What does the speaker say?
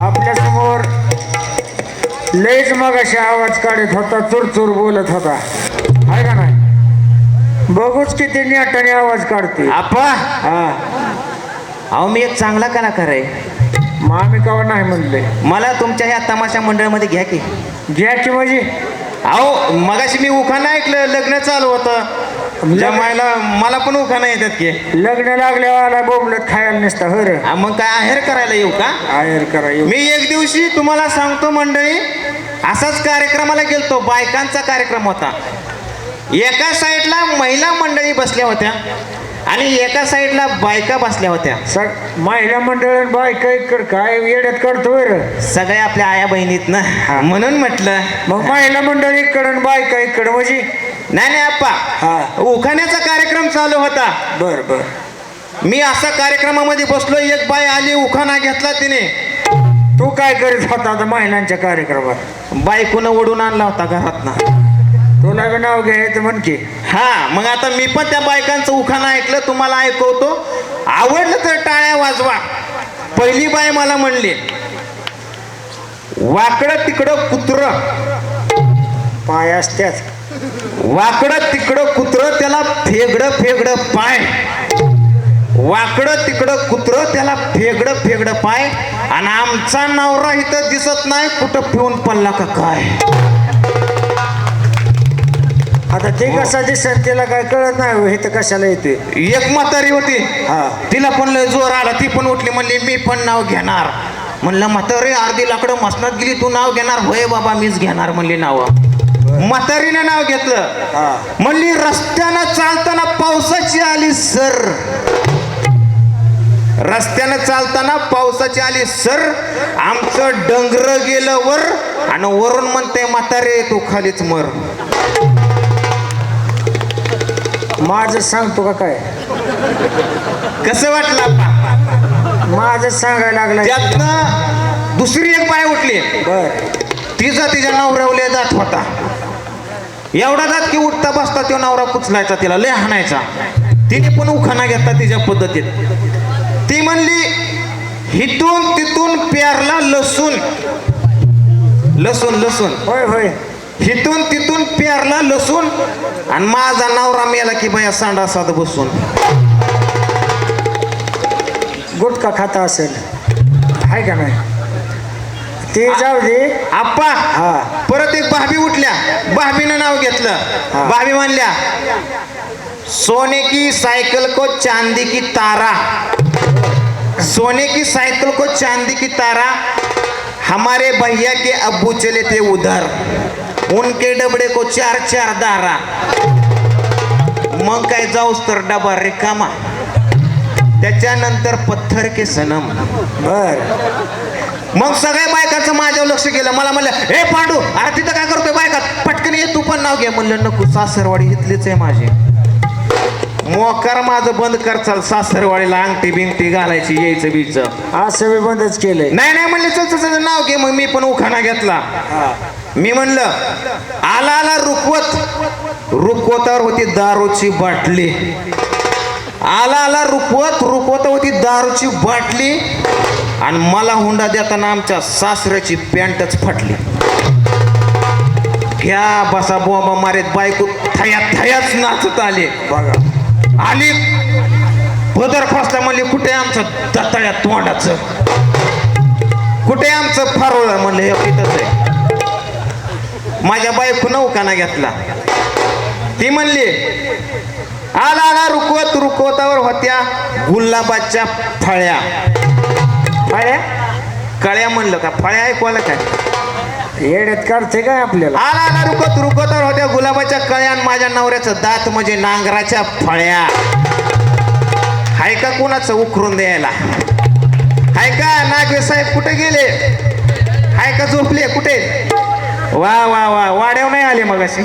आपल्यासमोर लयच मग आवाज काढत होता चुरचुर बोलत होता. आहे का नाही? बघूच किती नेटाने आवाज काढते. आपा हा. अहो मी एक चांगला कलाकार आहे. मग आम्ही कवा नाही म्हणले. मला तुमच्या ह्या तमाशा मंडळामध्ये घ्या की. घ्या की म्हणजे? अहो मगाशी मी उखाणं ऐकलं लग्न चालू होतं. जमायला मला पण उखाणं येतात की. लग्न लागल्यावर बोंबलत खायला नसतं हर हा, मग काय आहेर करायला येऊ का? आयर करा येऊ. मी एक दिवशी तुम्हाला सांगतो मंडळी असाच कार्यक्रमाला गेलतो बायकांचा कार्यक्रम होता. एका साईडला महिला मंडळी बसल्या होत्या आणि एका साईडला बायका बसल्या होत्या. सग महिला मंडळ बायका इकड काय येड्यात करतो बरं सगळ्या आपल्या आया बहिणीत ना म्हणून म्हटलं मग महिला मंडळ इकडं बायका इकडं म्हणजे नाही नाही हा. आप्पा उखाण्याचा कार्यक्रम चालू होता. बर बर. मी असा कार्यक्रमामध्ये बसलो एक बाई आली उखाणा घेतला तिने. तू काय करीत होता आता महिलांच्या कार्यक्रमात? बायकोनं ओढून आणला होता घरातनं. तुला बी नाव घ्यायचं म्हण की. हा मग आता मी पण त्या बायकांचं उखाणं ऐकलं तुम्हाला ऐकवतो. आवडलं तर टाळ्या वाजवा. पहिली बाई मला म्हणली वाकडं तिकडं कुत्र. पाय असत्यात. वाकडं तिकडं कुत्र त्याला फेगडं फेगडं पाय. वाकडं तिकडं कुत्र त्याला फेगडं फेगडं पाय. आणि आमचा नवरा इथं दिसत नाही कुठं पिऊन पडला का काय? आता ते कसा दिसत त्याला काय कळत नाही हो, तर कशाला येते एक म्हातारी होती. हा. तिला पण लय जोर आला ती पण उठली म्हणली मी पण नाव घेणार. म्हणलं म्हातारी अर्धी लाकडं मसनात गेली तू नाव घेणार? होय बाबा मीच घेणार म्हणली नाव. म्हातारीने नाव घेतलं. म्हणली रस्त्यानं चालताना पावसाची आली सर. रस्त्यानं चालताना पावसाची आली सर. आमचं डंगर गेलं वर आणि वरून म्हणते म्हातारे तू खालीच मर. माझं सांगतो का काय? कसं वाटलं? माझं सांगायला लागला त्यातनं दुसरी एक बाय उठली. बर. तिचा तिच्या नवऱ्यावले जात होता. एवढा जात की उठता बसता तो नवरा कुचलायचा तिला लय हाणायचा. तिने पण उखाणा घेतला तिच्या पद्धतीत. ती म्हणली हिथून तिथून प्यारला लसूण. लसूण लसूण. होय होय. हिथून तिथून प्यारला लसूण आणि माझा नवरा मेला की बाया सांडा साध बसून. गुटखा खाता असेल. आहे का नाही? ते जाऊ दे. आप्पा हा. परत एक भाभी उठल्या. भाभीनं नाव घेतलं. भाभी म्हणल्या सोने की साइकिल को चांदी की तारा सोने की साइकिल को चांदी की तारा हमारे भैया के अब्बू चले थे उधर उनके डबडे को चार चार दारा मग काय जाऊस तर डबा रिकामा. त्याच्यानंतर पत्थर के सनम. बर. मग सगळ्या बायकांचं माझ्यावर लक्ष गेलं मला म्हणलं हे पांडू अरे तिथं काय करतोय बायका? पटकन ये तू पण नाव घे. म्हणलं नको सासरवाडी इथलीच आहे माझी. मोकार माझं बंद कर चाल सासरवाडीला अंगठी बिंगठी घालायची यायचं बीचं असं मी बंदच केलंय. नाही नाही म्हणले चल चल चल, नाव घे. मग मी पण उखाणा घेतला. मी म्हणलं आला आला रुकवत. रुकवतावर होती दारूची बाटली. आला आला रुकवत. रुकवत होती दारूची बाटली. आणि मला हुंडा देताना आमच्या सासऱ्याची पॅन्टच फाटली. घ्या बसा बोंबा मारेत बायको थया थयाच नाचत आले. बघा. आली पदर खोसला म्हणले कुठे आमचं दताळ्या तोंडाचं? कुठे आमचं फारोळ? म्हणलं हे तिथंच आहे. माझ्या बायको नौकाना घेतला. ती म्हणली आला आला रुकवत रुकवतावर होत्या गुलाबाच्या फळ्या. फळ्या? कळ्या म्हणलं का? फळ्या ऐकवायला काय? येड्यात काढते काय आपल्याला? आला आला रुकत रुकवतावर होत्या गुलाबाच्या कळ्या आणि माझ्या नवऱ्याचं दात म्हणजे नांगराच्या फळ्या. हाय का कोणाचं उकरून द्यायला? हाय का? नागवे साहेब कुठे गेले? हाय का झोपले? कुठे? वा वा वा. वाड्यावर नाही आले मग अशी